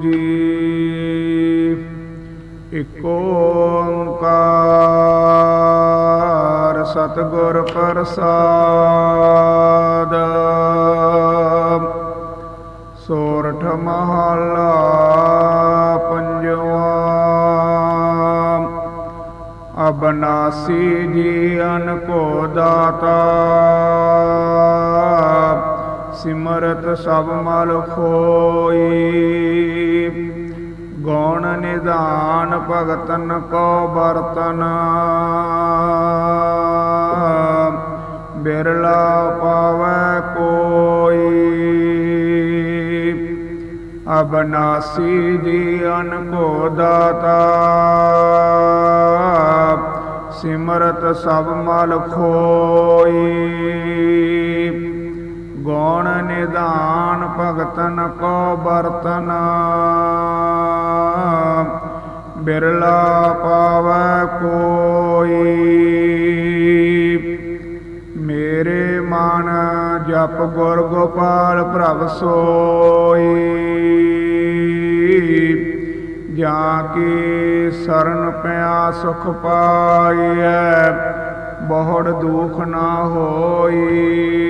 ਜੀ। ਇਕ ਓੰਕਾਰ ਸਤਗੁਰ ਪ੍ਰਸਾਦ। ਸੋਰਠ ਮਹਲਾ ਪੰਜਵਾ। ਅਬਨਾਸੀ ਜੀ ਅਨ ਕੋ ਦਾਤਾ। ਸਿਮਰਤ ਸਭ ਮਲ ਖੋਈ। ਭਗਤਨ ਕੋ ਬਰਤਨ ਬਿਰਲਾ ਪਾਵੈ ਕੋਈ। ਅਬਨਾਸੀ ਜੀ ਕੋ ਦਾਤਾ ਸਿਮਰਤ ਸਭ ਮਲ ਖੋਈ। ਗੌਣ ਨਿਦਾਨ ਭਗਤਨ ਕੋ ਬਰਤਨ ਬਿਰਲਾ ਪਾਵੈ ਕੋਈ। ਮੇਰੇ ਮਨ ਜਪ ਗੁਰ ਗੋਪਾਲ ਪ੍ਰਭ ਸੋਈ। ਜਾਂ ਕੀ ਸਰਨ ਪਿਆ ਸੁਖ ਪਾਈਐ, ਬਹੁੜ ਦੁਖ ਨਾ ਹੋਈ।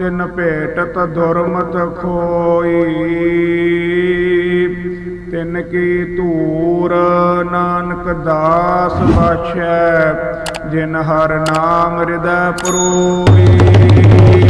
ਤਿਨ ਭੇਟਤ ਦੁਰਮਤ ਖੋਈ। ਤਿਨ ਕੀ ਧੂਰ ਨਾਨਕ ਦਾਸ ਬਖਸ਼ੈ, ਜਿਨ ਹਰ ਨਾਮ ਹਿਰਦੈ ਪਰੋਈ।